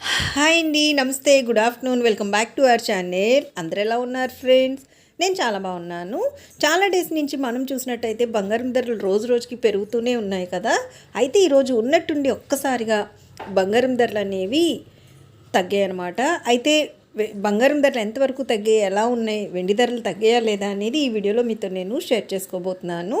Hi అండి నమస్తే good afternoon welcome back to our channel. అందరు ఎలా ఉన్నారు ఫ్రెండ్స్? నేను చాలా బాగున్నాను. చాలా డేస్ నుంచి మనం చూసినట్టయితే బంగారం ధరలు రోజు రోజుకి పెరుగుతూనే ఉన్నాయి కదా. అయితే ఈరోజు ఉన్నట్టుండి ఒక్కసారిగా బంగారం ధరలు అనేవి తగ్గాయి అనమాట అయితే బంగారం ధరలు ఎంతవరకు తగ్గాయి ఎలా ఉన్నాయి వెండి ధరలు తగ్గాయా లేదా అనేది ఈ వీడియోలో మీతో నేను షేర్ చేసుకోబోతున్నాను.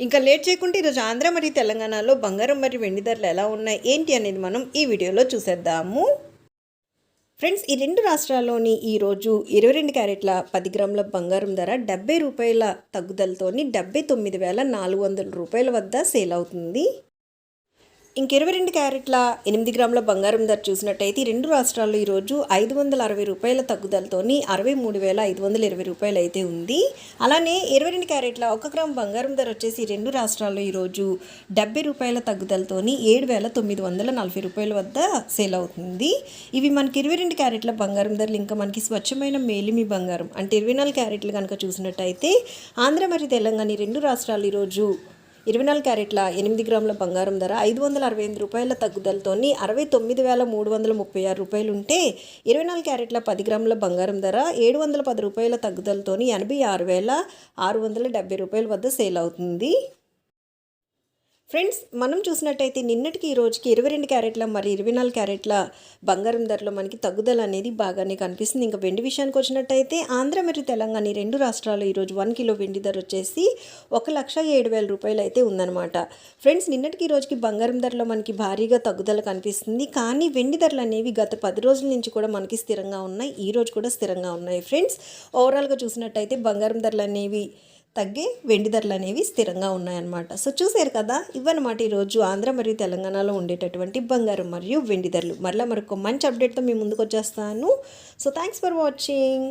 ఇంకా లేట్ చేయకుండా ఈరోజు ఆంధ్ర మరియు తెలంగాణలో బంగారం మరియు వెండి ధరలు ఎలా ఉన్నాయి ఏంటి అనేది మనం ఈ వీడియోలో చూసేద్దాము. ఫ్రెండ్స్ ఈ రెండు రాష్ట్రాల్లోని ఈరోజు ఇరవై రెండు క్యారెట్ల పది గ్రాముల బంగారం ధర డెబ్బై రూపాయల తగ్గుదలతోని డెబ్బై తొమ్మిది వేల నాలుగు వందల రూపాయల వద్ద సేల్ అవుతుంది. ఇంక ఇరవై రెండు క్యారెట్ల ఎనిమిది గ్రాముల బంగారం ధర చూసినట్టయితే రెండు రాష్ట్రాల్లో ఈరోజు ఐదు వందల అరవై రూపాయల తగ్గుదలతోని అరవై మూడు వేల ఐదు వందల ఇరవై రూపాయలు అయితే ఉంది. అలానే ఇరవై రెండు క్యారెట్ల ఒక గ్రామ్ బంగారం ధర వచ్చేసి రెండు రాష్ట్రాల్లో ఈరోజు డెబ్బై రూపాయల తగ్గుదలతోని ఏడు వేల తొమ్మిది వందల నలభై రూపాయల వద్ద సేల్ అవుతుంది. ఇవి మనకి ఇరవై రెండు క్యారెట్ల బంగారం ధరలు ఇంకా మనకి స్వచ్ఛమైన మేలిమి బంగారం అంటే ఇరవై నాలుగు క్యారెట్లు కనుక చూసినట్టయితే ఆంధ్ర మరియు తెలంగాణ రెండు రాష్ట్రాలు ఈరోజు ఇరవై నాలుగు క్యారెట్ల ఎనిమిది గ్రాముల బంగారం ధర ఐదు వందల అరవై ఎనిమిది రూపాయల తగ్గుదలతోని అరవై తొమ్మిది వేల మూడు వందల ముప్పై ఆరు రూపాయలు ఉంటే ఇరవై నాలుగు క్యారెట్ల పది గ్రాముల బంగారం ధర ఏడు వందల పది రూపాయల తగ్గుదలతోని ఎనభై ఆరు వేల ఆరు వందల డెబ్బై రూపాయల వద్ద సేల్ అవుతుంది. ఫ్రెండ్స్ మనం చూసినట్టయితే నిన్నటికి ఈ రోజుకి ఇరవై రెండు క్యారెట్ల మరి ఇరవై నాలుగు క్యారెట్ల బంగారం ధరలో మనకి తగ్గుదల అనేది బాగానే కనిపిస్తుంది. ఇంకా వెండి విషయానికి వచ్చినట్టయితే ఆంధ్ర మరియు తెలంగాణ ఈ రెండు రాష్ట్రాలు ఈరోజు వన్ కిలో వెండి ధర వచ్చేసి ఒక లక్ష ఏడు వేల రూపాయలు అయితే ఉందన్నమాట. ఫ్రెండ్స్ నిన్నటికి ఈ రోజుకి బంగారం ధరలో మనకి భారీగా తగ్గుదల కనిపిస్తుంది. కానీ వెండి ధరలు అనేవి గత పది రోజుల నుంచి కూడా మనకి స్థిరంగా ఉన్నాయి. ఈ రోజు కూడా స్థిరంగా ఉన్నాయి. ఫ్రెండ్స్ ఓవరాల్గా చూసినట్టయితే బంగారం ధరలు అనేవి తగ్గే వెండి ధరలు అనేవి స్థిరంగా ఉన్నాయన్నమాట. సో చూసారు కదా ఇవన్నమాట ఈరోజు ఆంధ్ర మరియు తెలంగాణలో ఉండేటటువంటి బంగారం మరియు వెండి ధరలు. మరలా మరొక మంచి అప్డేట్తో మీ ముందుకు వచ్చేస్తాను. So thanks for watching